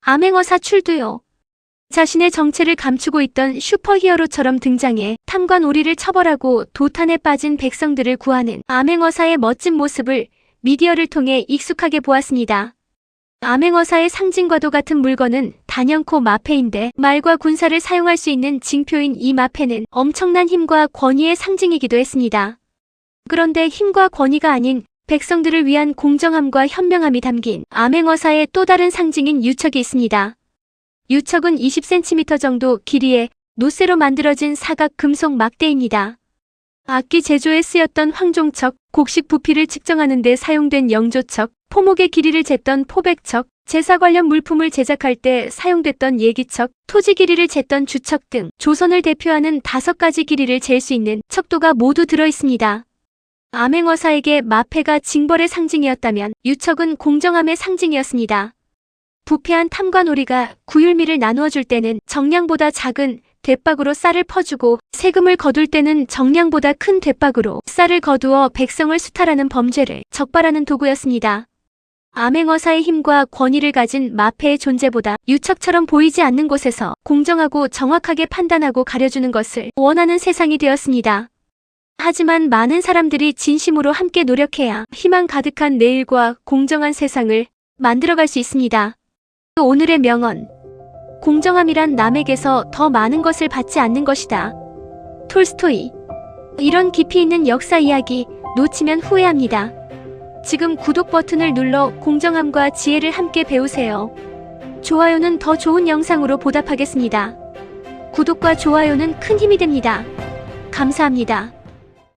암행어 사 출두요. 자신의 정체를 감추고 있던 슈퍼히어로처럼 등장해 탐관 오리를 처벌하고 도탄에 빠진 백성들을 구하는 암행어사의 멋진 모습을 미디어를 통해 익숙하게 보았습니다. 암행어사의 상징과도 같은 물건은 단연코 마패인데 말과 군사를 사용할 수 있는 징표인 이 마패는 엄청난 힘과 권위의 상징이기도 했습니다. 그런데 힘과 권위가 아닌 백성들을 위한 공정함과 현명함이 담긴 암행어사의 또 다른 상징인 유척이 있습니다. 유척은 20cm 정도 길이의 노쇠로 만들어진 사각 금속 막대입니다. 악기 제조에 쓰였던 황종척, 곡식 부피를 측정하는 데 사용된 영조척, 포목의 길이를 쟀던 포백척, 제사 관련 물품을 제작할 때 사용됐던 예기척, 토지 길이를 쟀던 주척 등 조선을 대표하는 다섯 가지 길이를 잴 수 있는 척도가 모두 들어 있습니다. 암행어사에게 마패가 징벌의 상징이었다면 유척은 공정함의 상징이었습니다. 부패한 탐관오리가 구율미를 나누어 줄 때는 정량보다 작은 대박으로 쌀을 퍼주고 세금을 거둘 때는 정량보다 큰 대박으로 쌀을 거두어 백성을 수탈하는 범죄를 적발하는 도구였습니다. 암행어사의 힘과 권위를 가진 마패의 존재보다 유척처럼 보이지 않는 곳에서 공정하고 정확하게 판단하고 가려주는 것을 원하는 세상이 되었습니다. 하지만 많은 사람들이 진심으로 함께 노력해야 희망 가득한 내일과 공정한 세상을 만들어갈 수 있습니다. 오늘의 명언. 공정함이란 남에게서 더 많은 것을 받지 않는 것이다. 톨스토이. 이런 깊이 있는 역사 이야기 놓치면 후회합니다. 지금 구독 버튼을 눌러 공정함과 지혜를 함께 배우세요. 좋아요는 더 좋은 영상으로 보답하겠습니다. 구독과 좋아요는 큰 힘이 됩니다. 감사합니다.